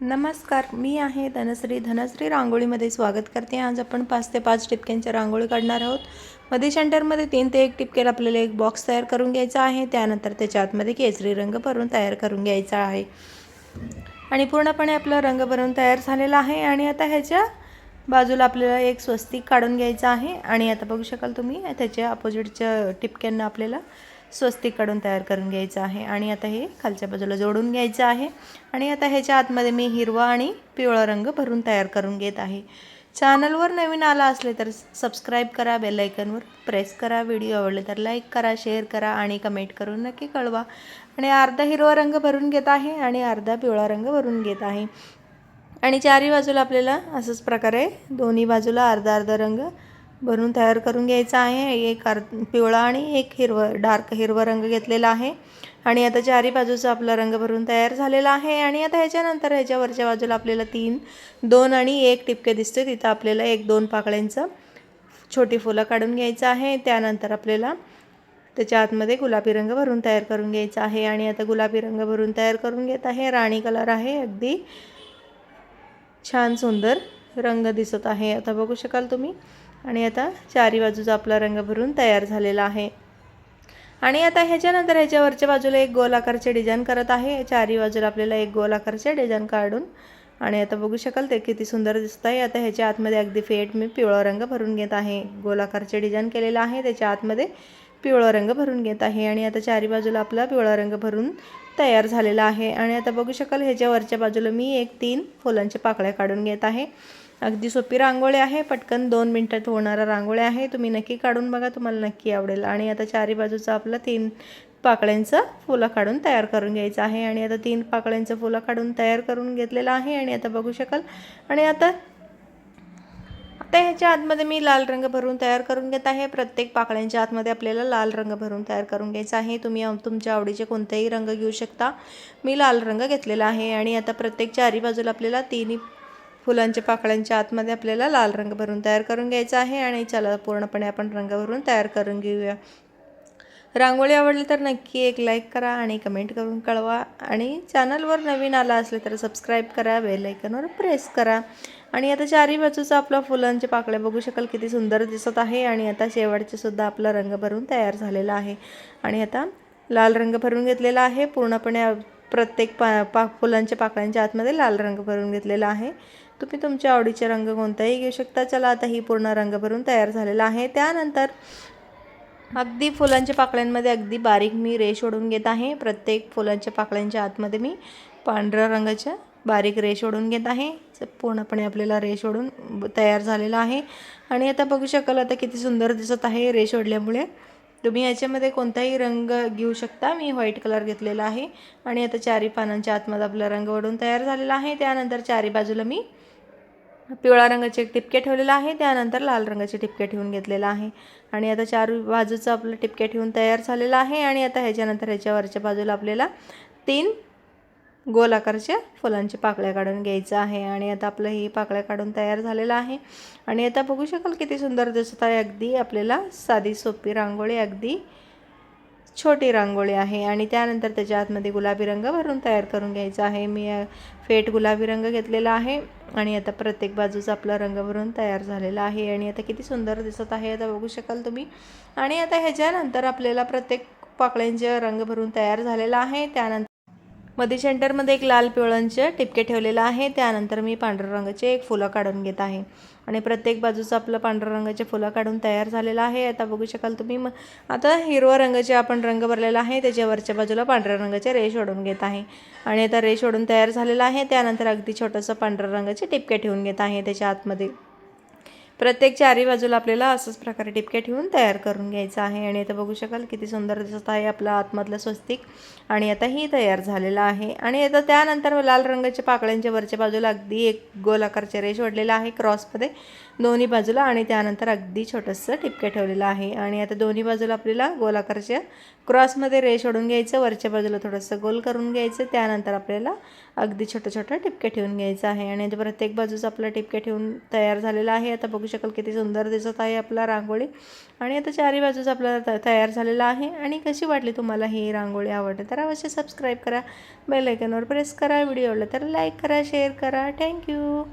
नमस्कार मी आहे धनश्री. धनश्री रांगोळीमध्ये स्वागत करते. आज आपण पाच ते पाच टिपक्यांच्या रांगोळी काढणार आहोत. मध्ये सेंटरमध्ये तीन ते एक टिपकेला आपल्याला एक बॉक्स तयार करून घ्यायचा आहे. त्यानंतर त्याच्या आतमध्ये केसरी रंग भरून तयार करून घ्यायचा आहे. आणि पूर्णपणे आपला रंग भरून तयार झालेला आहे. आणि आता ह्याच्या बाजूला आपल्याला एक स्वस्तिक काढून घ्यायचं आहे. आणि आता बघू शकाल तुम्ही त्याच्या अपोजिटच्या टिपक्यांना आपल्याला स्वस्तिक काढून तयार करून घ्यायचं आहे आणि आता हे खालच्या बाजूला जोडून घ्यायचं आहे. आणि आता ह्याच्या आतमध्ये मी हिरवा आणि पिवळा रंग भरून तयार करून घेत आहे. चॅनलवर नवीन आला असले तर सबस्क्राईब करा बेलायकनवर प्रेस करा. व्हिडिओ आवडले तर लाईक करा शेअर करा आणि कमेंट करून नक्की कळवा. आणि अर्धा हिरवा रंग भरून घेत आहे आणि अर्धा पिवळा रंग भरून घेत आहे. आणि चारही बाजूला आपल्याला असंच प्रकारे दोन्ही बाजूला अर्धा अर्धा रंग भरून तयार करून घ्यायचा आहे. एक आर पिवळा आणि एक हिरवं डार्क हिरवा रंग घेतलेला आहे. आणि आता चारी बाजूचा आपला रंग भरून तयार झालेला आहे. आणि आता ह्याच्यानंतर ह्याच्या वरच्या बाजूला आपल्याला तीन दोन आणि एक टिपके दिसते तिथं आपल्याला एक दोन पाकळ्यांचं छोटी फुलं काढून घ्यायचं आहे. त्यानंतर आपल्याला त्याच्या आतमध्ये गुलाबी रंग भरून तयार करून घ्यायचा आहे. आणि आता गुलाबी रंग भरून तयार करून घेत आहे. राणी कलर आहे. अगदी छान सुंदर रंग दिसत आहे. आता बघू शकाल तुम्ही. आणि आता चारी बाजूचा आपला रंग भरून तयार झालेला आहे. आणि आता ह्याच्यानंतर ह्याच्यावरच्या बाजूला एक गोल आकारचे डिझाईन करत आहे. चारी बाजूला आपल्याला एक गोल आकारचे डिझाईन काढून आणि आता बघू शकाल ते किती सुंदर दिसत आहे आता ह्याच्या आतमध्ये अगदी फेट मी पिवळा रंग भरून घेत आहे. गोलाकारचे डिझाईन केलेलं आहे. त्याच्या आतमध्ये पिवळा रंग भरून घेत आहे. आणि आता चारी बाजूला आपला पिवळा रंग भरून तयार झालेला आहे. आणि आता बघू शकाल ह्याच्या वरच्या बाजूला मी एक तीन फुलांच्या पाकळ्या काढून घेत आहे. अगदी सोपी रांगोळी आहे पटकन दोन मिनटात होणारा रांगोळी आहे. तुम्ही नक्की काढून बघा तुम्हाला नक्की आवडेल. आणि आता चारी बाजूचा आपला तीन पाकळ्यांचं फुलं काढून तयार करून घ्यायचं आहे. आणि आता तीन पाकळ्यांचं फुलं काढून तयार करून घेतलेलं आहे. आणि आता बघू शकाल. आणि आता आता ह्याच्या आतमध्ये मी लाल रंग भरून तयार करून घेत आहे. प्रत्येक पाकळ्यांच्या आतमध्ये आपल्याला लाल रंग भरून तयार करून घ्यायचा आहे. तुम्ही तुमच्या आवडीचे कोणतेही रंग घेऊ शकता. मी लाल रंग घेतलेला आहे. आणि आता प्रत्येक चारी बाजूला आपल्याला तिन्ही फुलांच्या पाकळ्यांच्या आतमध्ये आपल्याला लाल रंग भरून तयार करून घ्यायचा आहे आणि चला पूर्णपणे आपण रंग भरून तयार करून घेऊया. रांगोळी आवडली तर नक्की एक लाईक करा आणि कमेंट करून कळवा. आणि चॅनलवर नवीन आला असले तर सबस्क्राईब करा बेल आयकनवर प्रेस करा. आणि आता चारी बाजूचा आपला फुलांचे पाकळे बघू शकाल किती सुंदर दिसत आहे आणि आता शेवटचे सुद्धा आपला रंग भरून तयार झालेला आहे. आणि आता लाल रंग भरून घेतलेला आहे. पूर्णपणे प्रत्येक पा पा फुलांच्या पाकळ्यांच्या आतमध्ये लाल रंग भरून घेतलेला आहे. तुम्ही तुमच्या आवडीचे रंग कोणताही घेऊ शकता. चला आता ही पूर्ण रंग भरून तयार झालेला आहे. त्यानंतर अगदी फुलांच्या पाकळ्यांमध्ये अगदी बारीक मी रेश ओढून घेत आहे. प्रत्येक फुलांच्या पाकळ्यांच्या आतमध्ये मी पांढऱ्या रंगाच्या बारीक रेश ओढून घेत आहे. पूर्णपणे आपल्याला रेश ओढून तयार झालेला आहे. आणि आता बघू शकाल आता किती सुंदर दिसत आहे रेश ओढल्यामुळे. तुम्ही याच्यामध्ये कोणताही रंग घेऊ शकता. मी व्हाईट कलर घेतलेला आहे. आणि आता चारी पानांच्या आतमध्ये आपला रंग ओढून तयार झालेला आहे. त्यानंतर चारी बाजूला मी पिवळा रंगाचे टिपके ठेवलेलं आहे त्यानंतर लाल रंगाचे टिपके ठेवून घेतलेलं आहे. आणि आता चार बाजूचं आपलं टिपके ठेवून तयार झालेलं आहे आणि आता ह्याच्यानंतर ह्याच्यावरच्या बाजूला आपल्याला तीन गोल फुलांच्या पाकळ्या काढून घ्यायचं आहे. आणि आता आपलं ही पाकळ्या काढून तयार झालेलं आहे. आणि आता बघू शकाल किती सुंदर दिसत आहे. अगदी आपल्याला साधी सोपी रांगोळी अगदी छोटी रांगोळी आहे आणि त्यानंतर त्याच्या आतमध्ये गुलाबी रंग भरून तयार करून घ्यायचा आहे. मी फेट गुलाबी रंग घेतलेला आहे आणि आता प्रत्येक बाजूचा आपला रंग भरून तयार झालेला आहे आणि आता किती सुंदर दिसत आहे आता बघू शकाल तुम्ही. आणि आता ह्याच्यानंतर आपल्याला प्रत्येक पाकळ्यांचे रंग भरून तयार झालेला आहे. त्यानंतर मध्ये सेंटरमध्ये एक लाल पिवळांचे टिपके ठेवलेलं आहे. त्यानंतर मी पांढऱ्या रंगाचे एक फुलं काढून घेत आहे. आणि प्रत्येक बाजूचं आपलं पांढऱ्या रंगाचे फुलं काढून तयार झालेलं आहे. आता बघू शकाल तुम्ही मग आता हिरवा रंगाचे आपण रंग भरलेला आहे. त्याच्यावरच्या बाजूला पांढऱ्या रंगाचे रेश ओढून घेत आहे. आणि आता रेश ओढून तयार झालेला आहे. त्यानंतर अगदी छोटंसं पांढऱ्या रंगाचे टिपके ठेवून घेत आहे त्याच्या आतमध्ये. प्रत्येक चारी बाजूला आपल्याला असंच प्रकारे टिपके ठेवून तयार करून घ्यायचं आहे. आणि आता बघू शकाल किती सुंदर दिसत आहे आपला आतमधलं स्वस्तिक. आणि आता ही तयार झालेलं आहे. आणि आता त्यानंतर लाल रंगाच्या पाकळ्यांच्या वरच्या बाजूला अगदी एक गोल आकारचे रेश ओढलेला आहे क्रॉसमध्ये दोन्ही बाजूला. आणि त्यानंतर अगदी छोटंसं टिपके ठेवलेलं आहे. आणि आता दोन्ही बाजूला आपल्याला गोलाकारच्या क्रॉसमध्ये रेश ओढून घ्यायचं. वरच्या बाजूला थोडंसं गोल करून घ्यायचं. त्यानंतर आपल्याला अगदी छोटं छोटं टिपके ठेवून घ्यायचं आहे. आणि प्रत्येक बाजूचं आपलं टिपके ठेवून तयार झालेलं आहे. आता बघू शकाल किती सुंदर दिसत आहे आपला रांगोळी. आणि आता चारही बाजूच आपल्याला त तयार झालेला आहे. आणि कशी वाटली तुम्हाला ही रांगोळी आवडते तर अवश्य सबस्क्राईब करा. बेल आयकॉनवर प्रेस करा. व्हिडिओ आवडला तर लाईक करा शेअर करा. थँक्यू